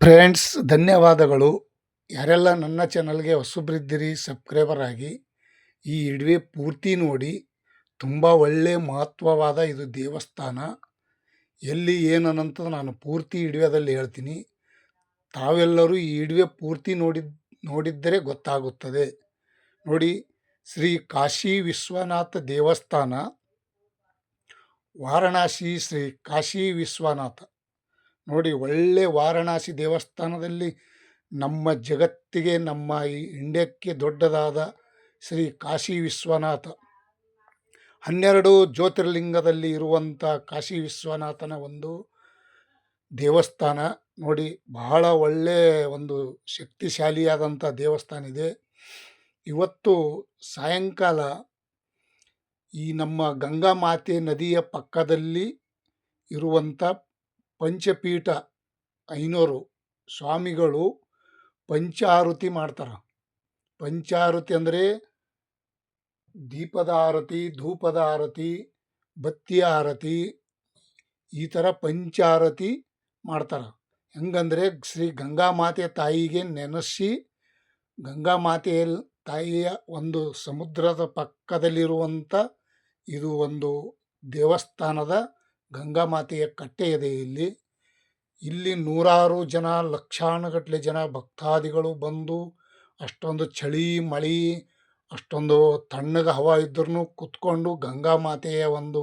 Friends, ಧನ್ಯವಾದಗಳು. ಯಾರೆಲ್ಲ ನನ್ನ ಚಾನಲ್ಗೆ ಹೊಸಬ್ರಿದ್ದೀರಿ, ಸಬ್ಸ್ಕ್ರೈಬರ್ ಆಗಿ, ಈ ಇಡ್ವೆ ಪೂರ್ತಿ ನೋಡಿ. ತುಂಬ ಒಳ್ಳೆ ಮಹತ್ವವಾದ ಇದು ದೇವಸ್ಥಾನ. ಎಲ್ಲಿ ಏನನ್ನಂತ ನಾನು ಪೂರ್ತಿ ಇಡ್ವೆದಲ್ಲಿ ಹೇಳ್ತೀನಿ. ತಾವೆಲ್ಲರೂ ಈ ಇಡ್ವೆ ಪೂರ್ತಿ ನೋಡಿ, ನೋಡಿದ್ದರೆ ಗೊತ್ತಾಗುತ್ತದೆ. ನೋಡಿ, ಶ್ರೀ ಕಾಶಿ ವಿಶ್ವನಾಥ ದೇವಸ್ಥಾನ, ವಾರಣಾಸಿ ಶ್ರೀ ಕಾಶಿ ವಿಶ್ವನಾಥ. ನೋಡಿ ಒಳ್ಳೆ ವಾರಣಾಸಿ ದೇವಸ್ಥಾನದಲ್ಲಿ ನಮ್ಮ ಜಗತ್ತಿಗೆ, ನಮ್ಮ ಈ ಇಂಡಿಯಾಕ್ಕೆ ದೊಡ್ಡದಾದ ಶ್ರೀ ಕಾಶಿ ವಿಶ್ವನಾಥ. ಹನ್ನೆರಡು ಜ್ಯೋತಿರ್ಲಿಂಗದಲ್ಲಿ ಇರುವಂಥ ಕಾಶಿ ವಿಶ್ವನಾಥನ ಒಂದು ದೇವಸ್ಥಾನ. ನೋಡಿ ಬಹಳ ಒಳ್ಳೆ ಒಂದು ಶಕ್ತಿಶಾಲಿಯಾದಂಥ ದೇವಸ್ಥಾನ ಇದೆ. ಇವತ್ತು ಸಾಯಂಕಾಲ ಈ ನಮ್ಮ ಗಂಗಾ ಮಾತೆ ನದಿಯ ಪಕ್ಕದಲ್ಲಿ ಇರುವಂಥ ಪಂಚಪೀಠ ಐನೂರು ಸ್ವಾಮಿಗಳು ಪಂಚಾರುತಿ ಮಾಡ್ತಾರೆ. ಪಂಚಾರುತಿ ಅಂದರೆ ದೀಪದ ಆರತಿ ಧೂಪದ ಆರತಿ ಬತ್ತಿಯ ಆರತಿ ಈ ಥರ ಪಂಚಾರತಿ ಮಾಡ್ತಾರೆ. ಹೆಂಗಂದರೆ ಶ್ರೀ ಗಂಗಾ ಮಾತೆ ತಾಯಿಗೆ ನೆನೆಸಿ ಗಂಗಾ ಮಾತೆಯ ತಾಯಿಯ ಒಂದು ಸಮುದ್ರದ ಪಕ್ಕದಲ್ಲಿರುವಂಥ ಇದು ಒಂದು ದೇವಸ್ಥಾನದ ಗಂಗಾ ಮಾತೆಯ ಕಟ್ಟೆ ಇದೆ ಇಲ್ಲಿ ಇಲ್ಲಿ ನೂರಾರು ಜನ ಲಕ್ಷಾನುಗಟ್ಟಲೆ ಜನ ಭಕ್ತಾದಿಗಳು ಬಂದು ಅಷ್ಟೊಂದು ಚಳಿ, ಮಳೆ, ಅಷ್ಟೊಂದು ತಣ್ಣಗೆ ಹವಾ ಇದ್ರೂ ಕುತ್ಕೊಂಡು ಗಂಗಾ ಮಾತೆಯ ಒಂದು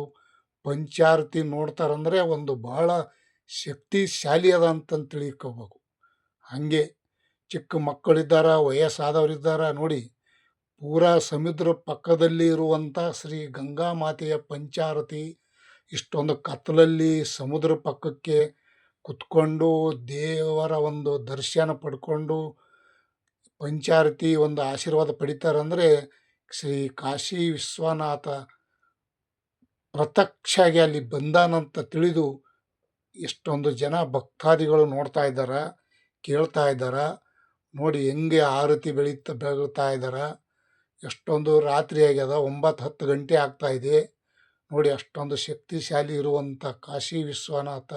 ಪಂಚಾರತಿ ನೋಡ್ತಾರಂದರೆ ಒಂದು ಬಹಳ ಶಕ್ತಿಶಾಲಿ ಅದ ಅಂತಂದು ತಿಳ್ಕೊಬೇಕು. ಹಾಗೆ ಚಿಕ್ಕ ಮಕ್ಕಳಿದ್ದಾರ, ವಯಸ್ಸಾದವರಿದ್ದಾರ ನೋಡಿ ಪೂರಾ ಸಮುದ್ರ ಪಕ್ಕದಲ್ಲಿ ಇರುವಂಥ ಶ್ರೀ ಗಂಗಾ ಮಾತೆಯ ಪಂಚಾರತಿ ಇಷ್ಟೊಂದು ಕತ್ತಲಲ್ಲಿ ಸಮುದ್ರ ಪಕ್ಕಕ್ಕೆ ಕುತ್ಕೊಂಡು ದೇವರ ಒಂದು ದರ್ಶನ ಪಡ್ಕೊಂಡು ಪಂಚಾರತಿ ಒಂದು ಆಶೀರ್ವಾದ ಪಡಿತಾರಂದರೆ ಶ್ರೀ ಕಾಶಿ ವಿಶ್ವನಾಥ ಪ್ರತ್ಯಕ್ಷಾಗಿ ಅಲ್ಲಿ ಬಂದಾನಂತ ತಿಳಿದು ಎಷ್ಟೊಂದು ಜನ ಭಕ್ತಾದಿಗಳು ನೋಡ್ತಾ ಇದ್ದಾರೆ, ಕೇಳ್ತಾ ಇದ್ದಾರೆ, ನೋಡಿ ಹೆಂಗೆ ಆರತಿ ಬೆಳೀತಾ ಬೆಳಗ್ತಾ ಇದ್ದಾರೆ, ಎಷ್ಟೊಂದು ರಾತ್ರಿ ಆಗ್ಯದ ಒಂಬತ್ತು ಹತ್ತು ಗಂಟೆ ಆಗ್ತಾಯಿದೆ ನೋಡಿ ಅಷ್ಟೊಂದು ಶಕ್ತಿಶಾಲಿ ಇರುವಂಥ ಕಾಶಿ ವಿಶ್ವನಾಥ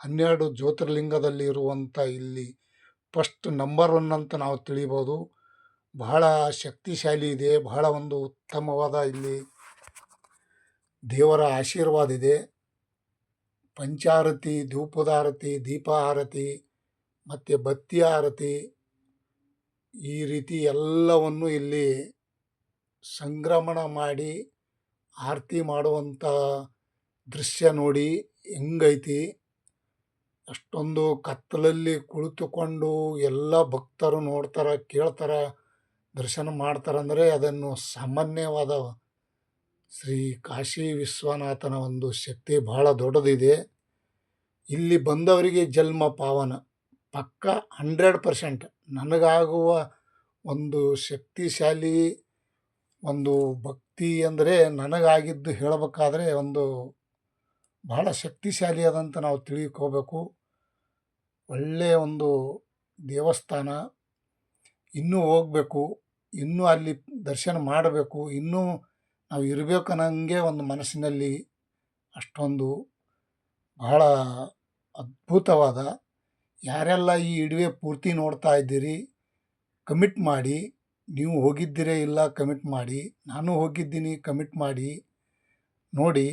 ಹನ್ನೆರಡು ಜ್ಯೋತಿರ್ಲಿಂಗದಲ್ಲಿ ಇರುವಂಥ ಇಲ್ಲಿ ಫಸ್ಟ್ ನಂಬರ್ ಒನ್ ಅಂತ ನಾವು ತಿಳಿಬೋದು. ಬಹಳ ಶಕ್ತಿಶಾಲಿ ಇದೆ, ಬಹಳ ಒಂದು ಉತ್ತಮವಾದ ಇಲ್ಲಿ ದೇವರ ಆಶೀರ್ವಾದ ಇದೆ. ಪಂಚಾರತಿ ಧೂಪದಾರತಿ ದೀಪ ಆರತಿ ಮತ್ತು ಬತ್ತಿ ಆರತಿ ಈ ರೀತಿ ಎಲ್ಲವನ್ನು ಇಲ್ಲಿ ಸಂಗ್ರಮಣ ಮಾಡಿ ಆರತಿ ಮಾಡುವಂಥ ದೃಶ್ಯ ನೋಡಿ ಹೆಂಗೈತಿ. ಅಷ್ಟೊಂದು ಕತ್ತಲಲ್ಲಿ ಕುಳಿತುಕೊಂಡು ಎಲ್ಲ ಭಕ್ತರು ನೋಡ್ತಾರೆ, ಕೇಳ್ತಾರೆ, ದರ್ಶನ ಮಾಡ್ತಾರಂದರೆ ಅದನ್ನು ಸಾಮಾನ್ಯವಾದ ಶ್ರೀ ಕಾಶಿ ವಿಶ್ವನಾಥನ ಒಂದು ಶಕ್ತಿ ಬಹಳ ದೊಡ್ಡದಿದೆ. ಇಲ್ಲಿ ಬಂದವರಿಗೆ ಜನ್ಮ ಪಾವನ ಪಕ್ಕ ಹಂಡ್ರೆಡ್ ಪರ್ಸೆಂಟ್ ನನಗಾಗುವ ಒಂದು ಶಕ್ತಿಶಾಲಿ ಒಂದು ಭಕ್ತಿ ಅಂದರೆ ನನಗಾಗಿದ್ದು ಹೇಳಬೇಕಾದ್ರೆ ಒಂದು ಬಹಳ ಶಕ್ತಿಶಾಲಿ ಅದಂತ ನಾವು ತಿಳ್ಕೋಬೇಕು. ಒಳ್ಳೆಯ ಒಂದು ದೇವಸ್ಥಾನ, ಇನ್ನೂ ಹೋಗ್ಬೇಕು, ಇನ್ನೂ ಅಲ್ಲಿ ದರ್ಶನ ಮಾಡಬೇಕು, ಇನ್ನೂ ನಾವು ಇರಬೇಕು ಅನ್ನಂಗೆ ಒಂದು ಮನಸ್ಸಿನಲ್ಲಿ ಅಷ್ಟೊಂದು ಬಹಳ ಅದ್ಭುತವಾದ, ಯಾರೆಲ್ಲ ಈ ಇಡುವೆ ಪೂರ್ತಿ ನೋಡ್ತಾ ಇದ್ದೀರಿ, ಕಮಿಟ್ ಮಾಡಿ. ನೀವು ಹೋಗಿದ್ದೀರೇ ಇಲ್ಲ ಕಮಿಟ್ ಮಾಡಿ, ನಾನು ಹೋಗಿದ್ದೀನಿ ಕಮಿಟ್ ಮಾಡಿ, ನೋಡಿ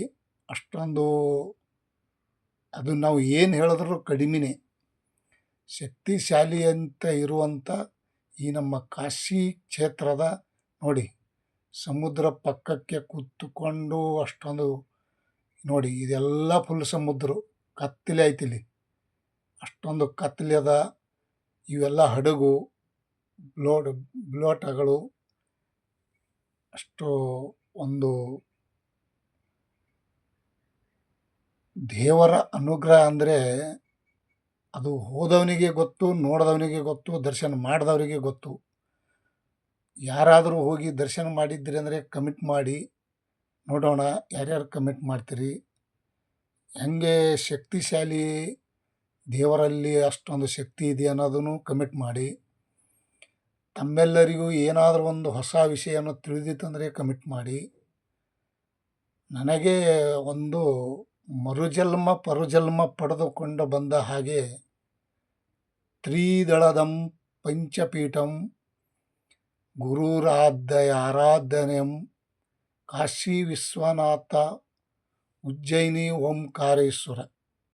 ಅಷ್ಟೊಂದು ಅದು ನಾವು ಏನು ಹೇಳಿದ್ರೂ ಕಡಿಮೆನೇ. ಶಕ್ತಿಶಾಲಿ ಅಂತ ಇರುವಂಥ ಈ ನಮ್ಮ ಕಾಶಿ ಕ್ಷೇತ್ರದ ನೋಡಿ, ಸಮುದ್ರ ಪಕ್ಕಕ್ಕೆ ಕೂತ್ಕೊಂಡು ಅಷ್ಟೊಂದು ನೋಡಿ, ಇದೆಲ್ಲ ಫುಲ್ ಸಮುದ್ರ, ಕತ್ತಲೆ ಐತಿಲ್ಲಿ ಅಷ್ಟೊಂದು ಕತ್ತಲೆ ಅದ ಇವೆಲ್ಲ ಹಡಗು. ಬ್ಲೋಡ್, ಬ್ಲೋಟಗಳು ಅಷ್ಟು ಒಂದು ದೇವರ ಅನುಗ್ರಹ ಅಂದರೆ ಅದು ಹೋದವನಿಗೆ ಗೊತ್ತು, ನೋಡಿದವನಿಗೆ ಗೊತ್ತು, ದರ್ಶನ ಮಾಡಿದವರಿಗೆ ಗೊತ್ತು. ಯಾರಾದರೂ ಹೋಗಿ ದರ್ಶನ ಮಾಡಿದ್ರಿ ಅಂದರೆ ಕಮಿಟ್ ಮಾಡಿ, ನೋಡೋಣ ಯಾರ್ಯಾರು ಕಮಿಟ್ ಮಾಡ್ತೀರಿ. ಹೆಂಗೆ ಶಕ್ತಿಶಾಲಿ ದೇವರಲ್ಲಿ ಅಷ್ಟೊಂದು ಶಕ್ತಿ ಇದೆ ಅನ್ನೋದನ್ನು ಕಮಿಟ್ ಮಾಡಿ. ತಮ್ಮೆಲ್ಲರಿಗೂ ಏನಾದರೂ ಒಂದು ಹೊಸ ವಿಷಯವನ್ನು ತಿಳಿದಿತ್ತಂದರೆ ಕಮಿಟ್ ಮಾಡಿ. ನನಗೆ ಒಂದು ಮರುಜನ್ಮ ಪರುಜನ್ಮ ಪಡೆದುಕೊಂಡು ಬಂದ ಹಾಗೆ ತ್ರಿದಳದಂ ಪಂಚಪೀಠಂ ಗುರುರಾಧ್ಯಾರಾಧನೆಯಂ ಕಾಶಿ ವಿಶ್ವನಾಥ ಉಜ್ಜಯಿನಿ ಓಂಕಾರೇಶ್ವರ.